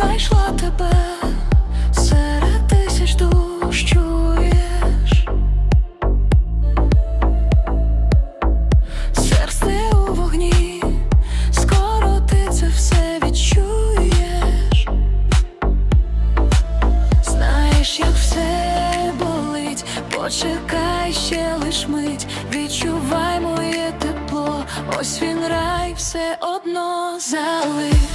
знайшла тебе серед тисяч душ чуєш серце у вогні, скоро ти це все відчуєш, знаєш, як все болить, почекай ще лиш мить, відчувай моє тепло, ось він рай все одно залить.